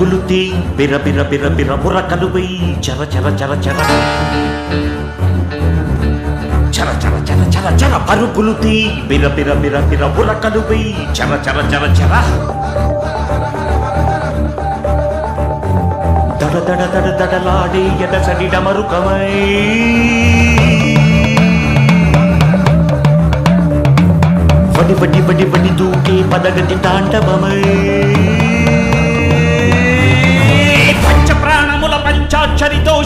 పరుగులు తీ బిర బిర బిర బిర బుర్రకలు వెయ్యి చర చర చర చర. చర చర చర చర చర పరుగులు తీ బిర బిర బిర బిర బుర్రకలు వెయ్యి చర చర చర చర. దడ దడ దడ దడలాడే ఎడసడి డమరుకమై వడి వడి వడి వడి దూకే పదగతి తాండవమై.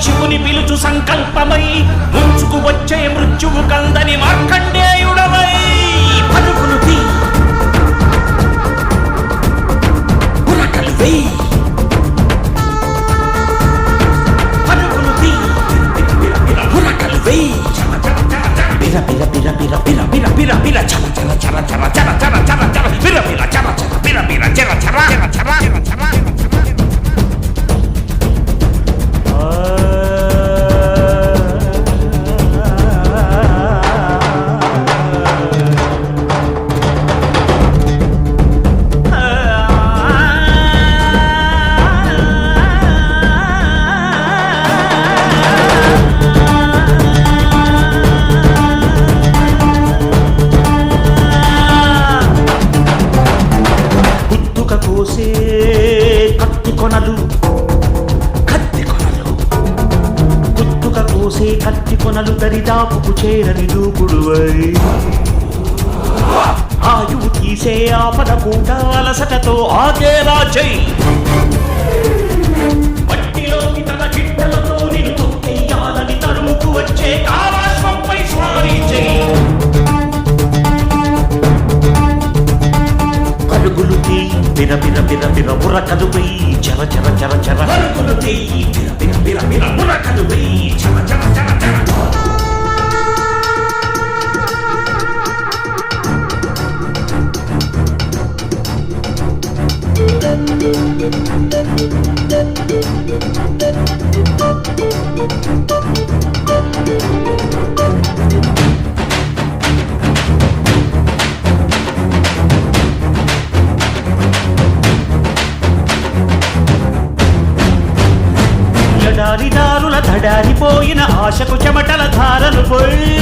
శివుని పిలుచు సంకల్పమై ముంచుకు వచ్చే మృత్యువు కందని మార్కండేయుడవై పలుకులు తీ ఉరకలు వేయి చాలా తీ ఉరకలు వేయి బిర బిర బిర బిర బిర బిర బిర బిర చర చర చర చర చర చర చర చర బిర బిర చర చర బిర బిర చర చర చర చర కోసే కత్తి కొనలు దరిదాపుకు చేరని దూకుడువై. ఆయువు తీసే ఆపద కూట అలసటతో ఆగేలా చెయ్యి విర విర విర విర ఉర కదుపై చర చర చర చర. దారుల తడారిపోయిన ఆశకు చెమటల ధారలు పోయి.